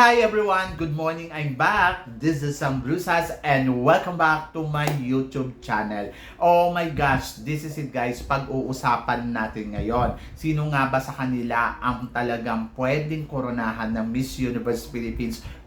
Hi everyone! Good morning! I'm back! This is Sam Brusas and welcome back to my YouTube channel. Oh my gosh! This is it guys, pag-uusapan natin ngayon. Sino nga ba sa kanila ang talagang pwedeng koronahan ng Miss Universe Philippines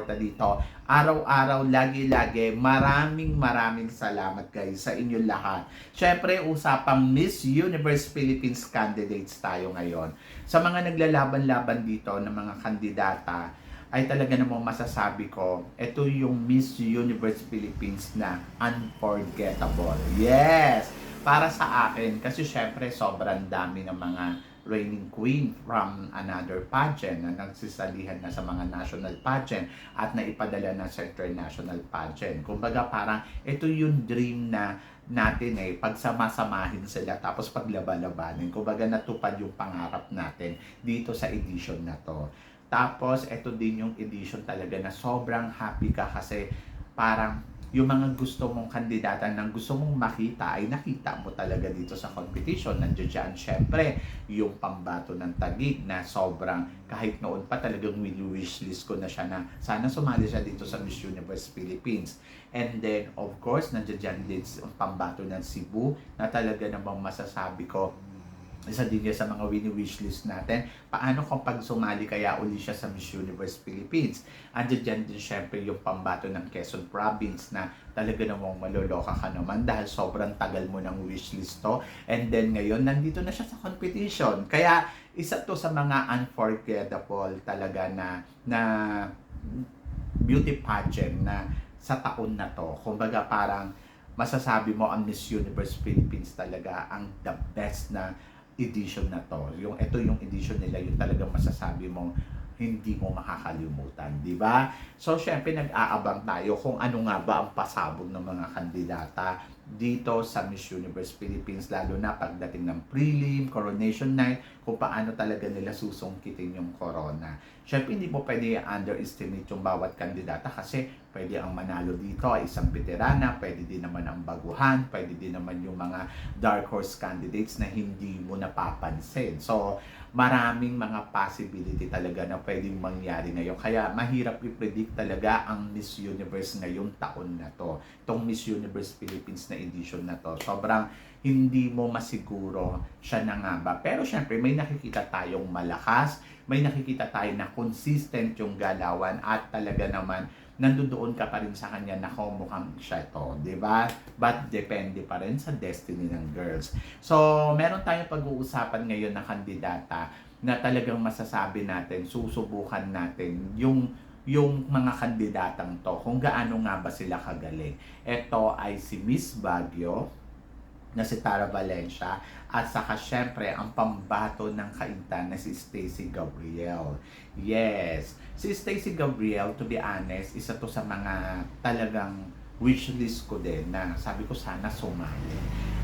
sumusuporta dito. Araw-araw, lagi-lagi, maraming maraming salamat guys sa inyo lahat. Syempre, usapang Miss Universe Philippines candidates tayo ngayon. Sa mga naglalaban-laban dito ng mga kandidata, ay talaga namang masasabi ko, ito yung Miss Universe Philippines na unforgettable. Yes! Para sa akin, kasi syempre sobrang dami ng mga reigning queen from another pageant na nagsisalihan na sa mga national pageant at naipadala na sa international pageant. Kumbaga parang ito yung dream na natin eh, pagsama-samahin sila tapos paglaba-labanin. Kumbaga natupad yung pangarap natin dito sa edition na to. Tapos ito din yung edition talaga na sobrang happy ka kasi parang yung mga gusto mong kandidata ng gusto mong makita ay nakita mo talaga dito sa competition. Nandiyan dyan, syempre, yung pambato ng tagig na sobrang, kahit noon pa talagang wish list ko na siya na sana sumali siya dito sa Miss Universe Philippines. And then, of course, nandiyan dyan din yung pambato ng Cebu na talaga namang masasabi ko, isa din yan sa mga wini-wish list natin. Paano kung pag sumali kaya uli siya sa Miss Universe Philippines? Andiyan dyan din syempre yung pambato ng Quezon Province na talaga namang maloloka ka naman dahil sobrang tagal mo ng wish list to. And then ngayon, nandito na siya sa competition. Kaya isa to sa mga unforgettable talaga na na beauty pageant na sa taon na to. Kumbaga parang masasabi mo ang Miss Universe Philippines talaga ang the best na edition na to. Yung ito yung edition nila, yung talagang masasabi mo hindi mo makakalimutan, di ba? So, syempre, nag-aabang tayo kung ano nga ba ang pasabog ng mga kandidata dito sa Miss Universe Philippines, lalo na pagdating ng prelim, coronation night, kung paano talaga nila susungkitin yung corona. Syempre, hindi mo pwede underestimate yung bawat kandidata kasi pwede ang manalo dito ay isang veterana, pwede din naman ang baguhan, pwede din naman yung mga dark horse candidates na hindi mo napapansin. So, maraming mga possibility talaga na pwedeng mangyari ngayon. Kaya mahirap i-predict talaga ang Miss Universe ngayong taon na to. Itong Miss Universe Philippines na edition na to. Sobrang hindi mo masiguro siya na nga ba. Pero syempre may nakikita tayong malakas, may nakikita tayo na consistent yung galawan at talaga naman nandoon ka pa rin sa kanya na mukhang siya to, di ba? But depende pa rin sa destiny ng girls. So, meron tayong pag-uusapan ngayon na kandidata na talagang masasabi natin, susubukan natin yung yung mga kandidatang to, kung gaano nga ba sila kagaling. Ito ay si Miss Baguio, na si Tara Valencia at saka syempre ang pambato ng kaintan na si Stacy Gabriel. Yes, si Stacy Gabriel to be honest, isa to sa mga talagang wish list ko din na sabi ko sana sumali.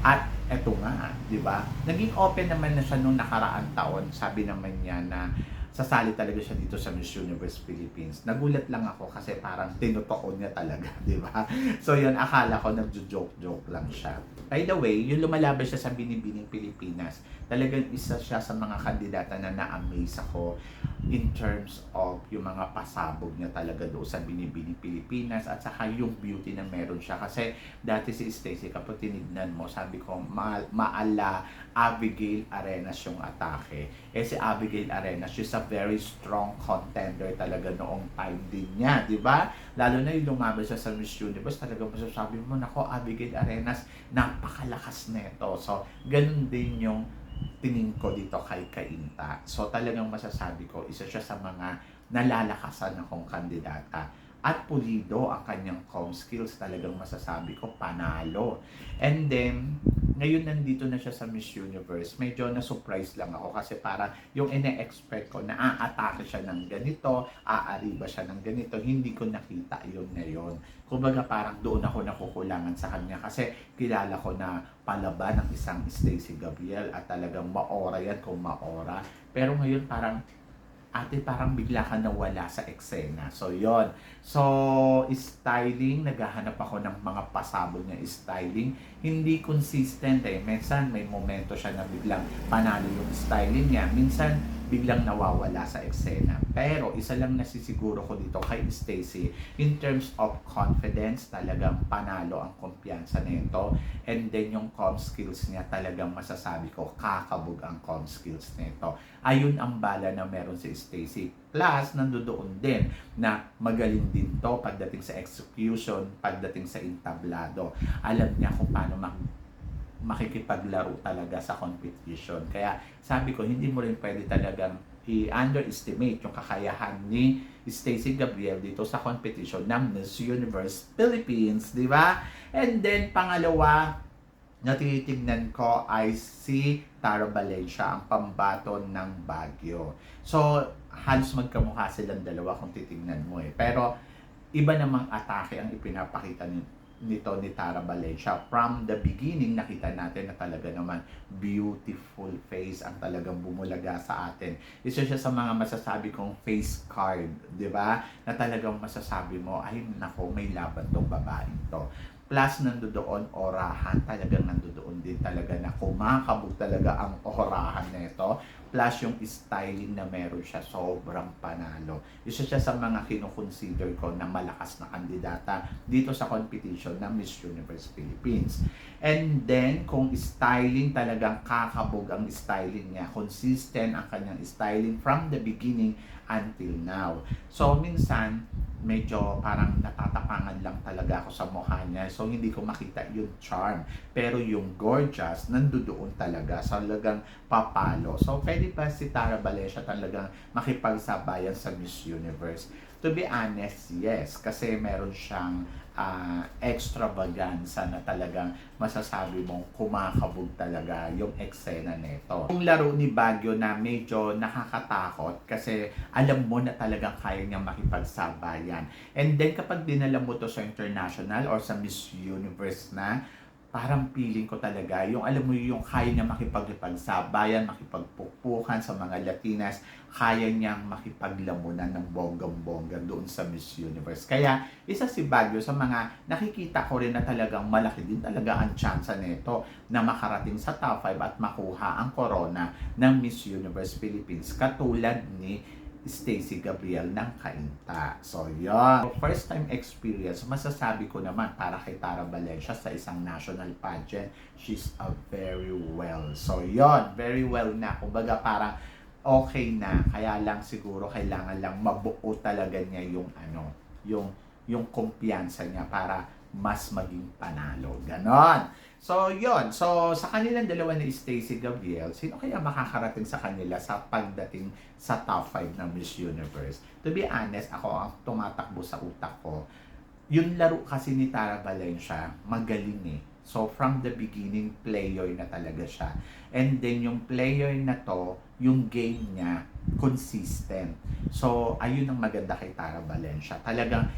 At eto nga, di ba? Naging open naman na siya nung nakaraang taon. Sabi naman niya na sasali talaga siya dito sa Miss Universe Philippines. Nagulat lang ako kasi parang tinutoon niya talaga, di ba? So yun, akala ko nagjo-joke-joke lang siya. By the way, yung lumalaban siya sa Binibining Pilipinas, talagang isa siya sa mga kandidata na na-amaze ako in terms of yung mga pasabog niya talaga doon sa Binibining Pilipinas at saka yung beauty na meron siya. Kasi dati si Stacey, kapag tinignan mo, sabi ko, ma maala Abigail Arenas yung atake. Eh si Abigail Arenas, she's a very strong contender talaga noong time din niya, di ba? Lalo na yung lumaban siya sa Miss Universe, talaga masasabi mo, nako, Abigail Arenas, napakalakas neto. So, ganun din yung tingin ko dito kay Kainta. So, talagang masasabi ko, isa siya sa mga nalalakasan akong kandidata. At pulido ang kanyang com skills, talagang masasabi ko, panalo. And then, ngayon nandito na siya sa Miss Universe, medyo na-surprise lang ako kasi parang yung ine-expect ko na aatake siya ng ganito, aariba siya ng ganito, hindi ko nakita yun ngayon. Kumbaga parang doon ako nakukulangan sa kanya kasi kilala ko na palaban ng isang Stacey Gabriel at talagang maora yan kung maora. Pero ngayon parang ate parang bigla ka nawala sa eksena. So, yon So, styling, naghahanap ako ng mga pasabog niya styling. Hindi consistent eh. Minsan may momento siya na biglang panalo yung styling niya. Minsan biglang nawawala sa eksena. Pero isa lang nasisiguro ko dito kay Stacy, in terms of confidence, talagang panalo ang kumpiyansa nito. And then yung com skills niya, talagang masasabi ko, kakabog ang com skills nito. Ayun ang bala na meron si Stacy. Plus, nandoon din na magaling din to pagdating sa execution, pagdating sa entablado. Alam niya kung paano mag makikipaglaro talaga sa competition. Kaya sabi ko, hindi mo rin pwede talagang i-underestimate yung kakayahan ni Stacey Gabriel dito sa competition ng Miss Universe Philippines, di ba? And then, pangalawa, na tinitignan ko ay si Tara Valencia, ang pambaton ng Baguio. So, halos magkamukha silang dalawa kung titignan mo eh. Pero, iba namang atake ang ipinapakita ni, nito ni Tara Valencia. From the beginning, nakita natin na talaga naman beautiful face ang talagang bumulaga sa atin. Isa siya sa mga masasabi kong face card, di ba? Na talagang masasabi mo, ay nako, may laban tong babaeng to. Plus, nandoon orahan, talagang nandoon din talaga na kumakabog talaga ang orahan nito. Plus, yung styling na meron siya, sobrang panalo. Isa siya sa mga kinukonsider ko na malakas na kandidata dito sa competition ng Miss Universe Philippines. And then, kung styling talagang kakabog ang styling niya, consistent ang kanyang styling from the beginning until now. So, minsan, medyo parang natatapangan lang talaga ako sa mukha niya. So, hindi ko makita yung charm. Pero yung gorgeous, nandoon talaga. So, talagang papalo. So, pwede pa si Tara Valencia talagang makipagsabayan sa Miss Universe? To be honest, yes. Kasi meron siyang uh, extravaganza na talagang masasabi mong kumakabog talaga yung eksena nito. Yung laro ni Baguio na medyo nakakatakot kasi alam mo na talagang kaya niyang makipagsabayan. And then kapag dinala mo to sa international or sa Miss Universe na, parang feeling ko talaga, yung alam mo yung kaya niya makipagpagsabayan, makipagpukpukan sa mga Latinas, kaya niyang makipaglamunan ng bonggang-bongga doon sa Miss Universe. Kaya, isa si Baguio sa mga nakikita ko rin na talagang malaki din talaga ang tsansa nito na makarating sa top 5 at makuha ang corona ng Miss Universe Philippines katulad ni Stacy Gabriel ng Kainta. So, yun. First time experience, masasabi ko naman para kay Tara Valencia sa isang national pageant, she's a very well. So, yun. Very well na. Kumbaga parang okay na. Kaya lang siguro kailangan lang mabuo talaga niya yung ano, yung yung kumpiyansa niya para mas maging panalo. Ganon. So, yon So, sa kanilang dalawa ni Stacey Gabriel, sino kaya makakarating sa kanila sa pagdating sa top 5 ng Miss Universe? To be honest, ako ang tumatakbo sa utak ko. Yung laro kasi ni Tara Valencia, magaling eh. So, from the beginning, player na talaga siya. And then, yung player na to, yung game niya, consistent. So, ayun ang maganda kay Tara Valencia. Talagang,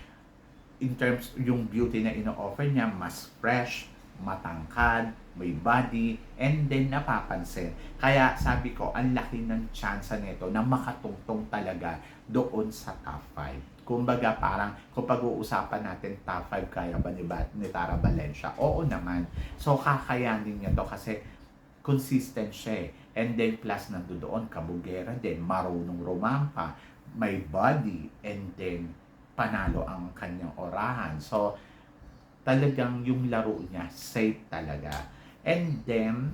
in terms, yung beauty na ino-offer niya, mas fresh, matangkad, may body, and then napapansin. Kaya sabi ko, ang laki ng chance nito na makatungtong talaga doon sa top 5. Kumbaga parang kung pag-uusapan natin top 5 kaya ba ni, ni Tara Valencia? Oo naman. So kakayanin niya to kasi consistent siya eh. And then plus nandoon kabugera din, marunong rumampa, may body, and then panalo ang kanyang orahan. So talagang yung laro niya safe talaga. And then,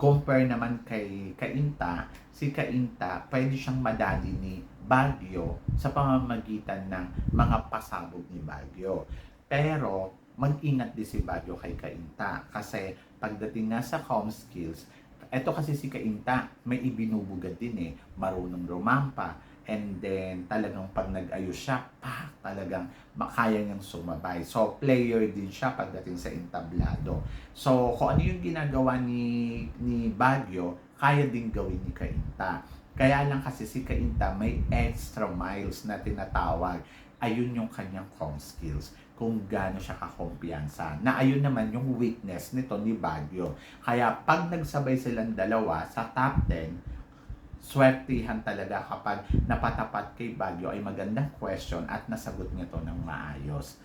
compare naman kay Kainta, si Kainta, pwede siyang madali ni Baguio sa pamamagitan ng mga pasabog ni Baguio. Pero, mag-ingat din si Baguio kay Kainta kasi pagdating nga sa com skills, eto kasi si Kainta, may ibinubugad din eh, marunong rumampa, And then, talagang pag nag-ayos siya, pa, talagang makaya niyang sumabay. So, player din siya pagdating sa entablado. So, kung ano yung ginagawa ni, ni Baguio, kaya din gawin ni Kainta. Kaya lang kasi si Kainta may extra miles na tinatawag. Ayun yung kanyang com skills kung gaano siya kakumpiyansa. Na ayun naman yung weakness nito ni Baguio. Kaya pag nagsabay silang dalawa sa top 10, swertihan talaga kapag napatapat kay Baguio ay magandang question at nasagot niya to ng maayos.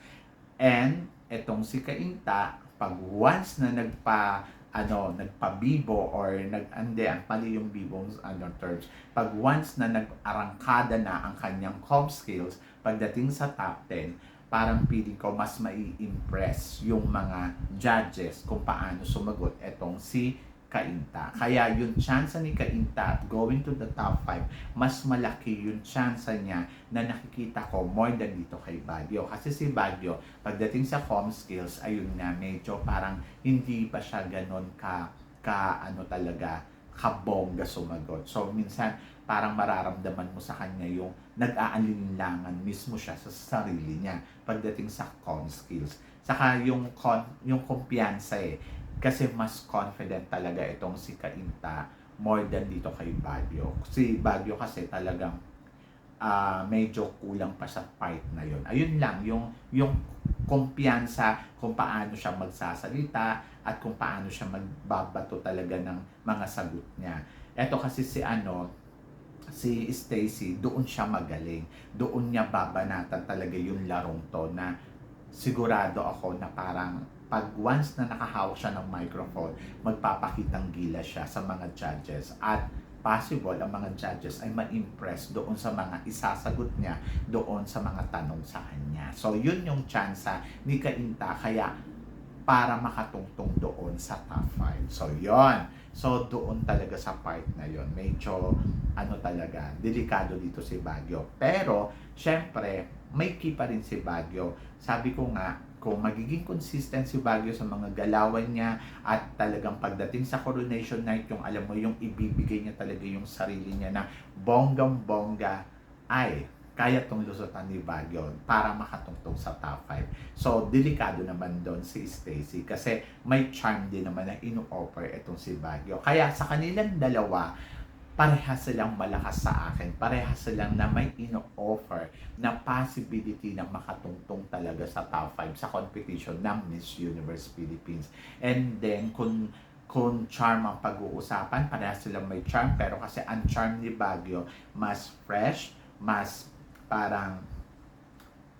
And etong si Kainta, pag once na nagpa ano, nagpabibo or nag ande ang pali yung bibong ano terms. Pag once na nag-arangkada na ang kanyang com skills pagdating sa top 10, parang feeling ko mas mai-impress yung mga judges kung paano sumagot etong si Kainta. Kaya yung chance ni Kainta going to the top 5, mas malaki yung chance niya na nakikita ko more than dito kay Baguio. Kasi si Baguio, pagdating sa com skills, ayun nga, medyo parang hindi pa siya ganon ka, ka ano talaga, kabongga sumagot. So, minsan, parang mararamdaman mo sa kanya yung nag-aalinlangan mismo siya sa sarili niya pagdating sa com skills. Saka yung, con, yung kumpiyansa eh, kasi mas confident talaga itong si Kainta more than dito kay Baguio. Si Baguio kasi talagang ah, medyo kulang pa sa part na yon. Ayun lang, yung, yung kumpiyansa kung paano siya magsasalita at kung paano siya magbabato talaga ng mga sagot niya. Ito kasi si ano, si Stacy, doon siya magaling. Doon niya babanatan talaga yung larong to na sigurado ako na parang pag once na nakahawak siya ng microphone, magpapakitang gila siya sa mga judges at possible ang mga judges ay ma-impress doon sa mga isasagot niya doon sa mga tanong sa kanya. So, yun yung chance ni Kainta kaya para makatungtong doon sa top 5. So, yon So, doon talaga sa part na yon Medyo, ano talaga, delikado dito si Baguio. Pero, syempre, may key pa rin si Baguio. Sabi ko nga, kung magiging consistent si Baguio sa mga galawan niya at talagang pagdating sa coronation night, yung alam mo, yung ibibigay niya talaga yung sarili niya na bonggang-bongga, ay, kaya tong lusutan ni Baguio para makatungtong sa top 5. So, delikado naman doon si Stacy kasi may charm din naman na ino-offer itong si Baguio. Kaya sa kanilang dalawa, parehas silang malakas sa akin. Parehas silang na may ino-offer na possibility na makatungtong talaga sa top 5 sa competition ng Miss Universe Philippines. And then, kung kung charm ang pag-uusapan, parehas silang may charm, pero kasi ang charm ni Baguio, mas fresh, mas parang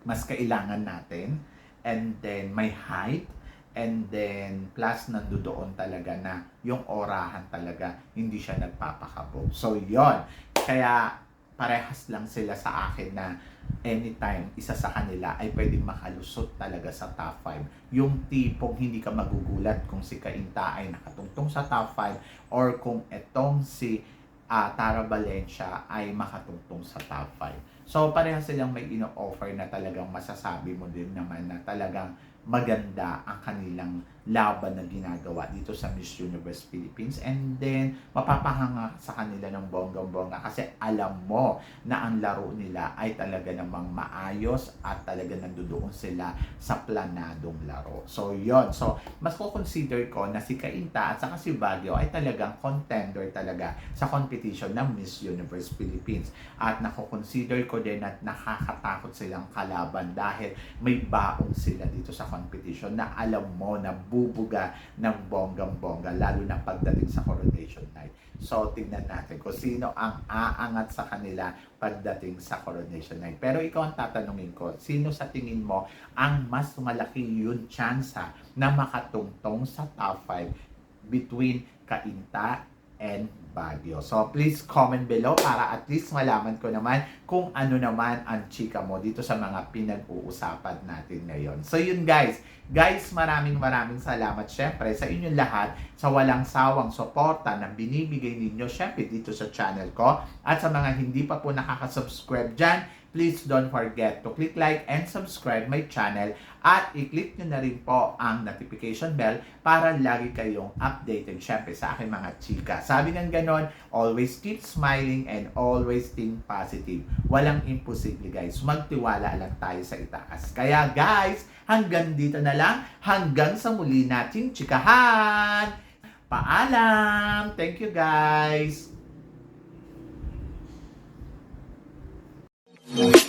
mas kailangan natin, and then may height, And then, plus nandoon talaga na yung orahan talaga, hindi siya nagpapakabog. So, yon Kaya, parehas lang sila sa akin na anytime isa sa kanila ay pwedeng makalusot talaga sa top 5. Yung tipong hindi ka magugulat kung si Kainta ay nakatungtong sa top 5 or kung etong si uh, Tara Valencia ay makatungtong sa top 5. So parehas silang may ino-offer na talagang masasabi mo din naman na talagang maganda ang kanilang laban na ginagawa dito sa Miss Universe Philippines and then mapapahanga sa kanila ng bonggang-bongga kasi alam mo na ang laro nila ay talaga namang maayos at talaga nandoon sila sa planadong laro. So yon So mas ko consider ko na si Kainta at saka si Baguio ay talagang contender talaga sa competition ng Miss Universe Philippines. At nako-consider ko din at nakakatakot silang kalaban dahil may baong sila dito sa competition na alam mo na bubuga ng bonggang-bongga lalo na pagdating sa coronation night. So, tingnan natin kung sino ang aangat sa kanila pagdating sa coronation night. Pero ikaw ang tatanungin ko, sino sa tingin mo ang mas malaki yung tsansa na makatungtong sa top 5 between Kainta and Baguio. So, please comment below para at least malaman ko naman kung ano naman ang chika mo dito sa mga pinag-uusapan natin ngayon. So, yun guys. Guys, maraming maraming salamat syempre sa inyong lahat sa walang sawang suporta na binibigay ninyo syempre dito sa channel ko. At sa mga hindi pa po nakaka-subscribe dyan, please don't forget to click like and subscribe my channel at i-click nyo na rin po ang notification bell para lagi kayong updated syempre sa aking mga chika. Sabi ng ganon, always keep smiling and always think positive. Walang imposible guys. Magtiwala lang tayo sa itaas. Kaya guys, hanggang dito na lang. Hanggang sa muli nating chikahan. Paalam! Thank you guys! Yeah.